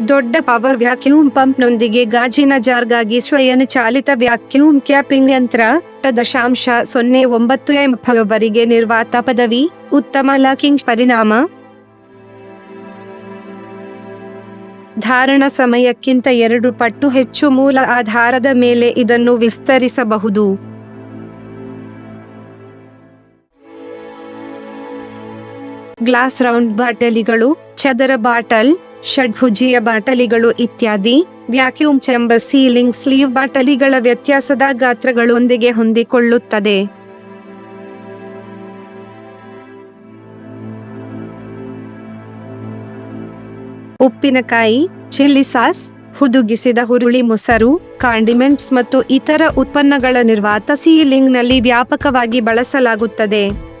ದೊಡ್ಡ power vacuum ಪಂಪ್ನೊಂದಿಗೆ ಗಾಜಿನ ಜಾರ್ಗಾಗಿ ಸ್ವಯಂಚಾಲಿತ ವ್ಯಾಕ್ಯೂಮ್ ಕ್ಯಾಪಿಂಗ್ ಯಂತ್ರ ದಶಾಂಶ ಸೊನ್ನೆ ಒಂಬತ್ತು ಎಂವರೆಗೆ ನಿರ್ವಾತ ಪದವಿ, ಉತ್ತಮ ಲಾಕಿಂಗ್ ಪರಿಣಾಮ. ಧಾರಣ ಸಮಯಕ್ಕಿಂತ ಎರಡು ಪಟ್ಟು ಹೆಚ್ಚು ಮೂಲ ಆಧಾರದ ಮೇಲೆ ಇದನ್ನು ವಿಸ್ತರಿಸಬಹುದು. ಗ್ಲಾಸ್ ರೌಂಡ್ ಬಾಟಲಿಗಳು, ಚದರ ಬಾಟಲ್ ಷಡ್ಭುಜೀಯ ಬಾಟಲಿಗಳು ಇತ್ಯಾದಿ. ವ್ಯಾಕ್ಯೂಮ್ ಚೆಂಬ ಸೀಲಿಂಗ್ ಸ್ಲೀವ್ ಬಾಟಲಿಗಳ ವ್ಯತ್ಯಾಸದ ಗಾತ್ರಗಳೊಂದಿಗೆ ಹೊಂದಿಕೊಳ್ಳುತ್ತದೆ. ಉಪ್ಪಿನಕಾಯಿ, ಚಿಲ್ಲಿ ಸಾಸ್, ಹುದುಗಿಸಿದ ಹುರುಳಿ ಮೊಸರು, ಕಾಂಡಿಮೆಂಟ್ಸ್ ಮತ್ತು ಇತರ ಉತ್ಪನ್ನಗಳ ನಿರ್ವಾತ ಸೀಲಿಂಗ್ನಲ್ಲಿ ವ್ಯಾಪಕವಾಗಿ ಬಳಸಲಾಗುತ್ತದೆ.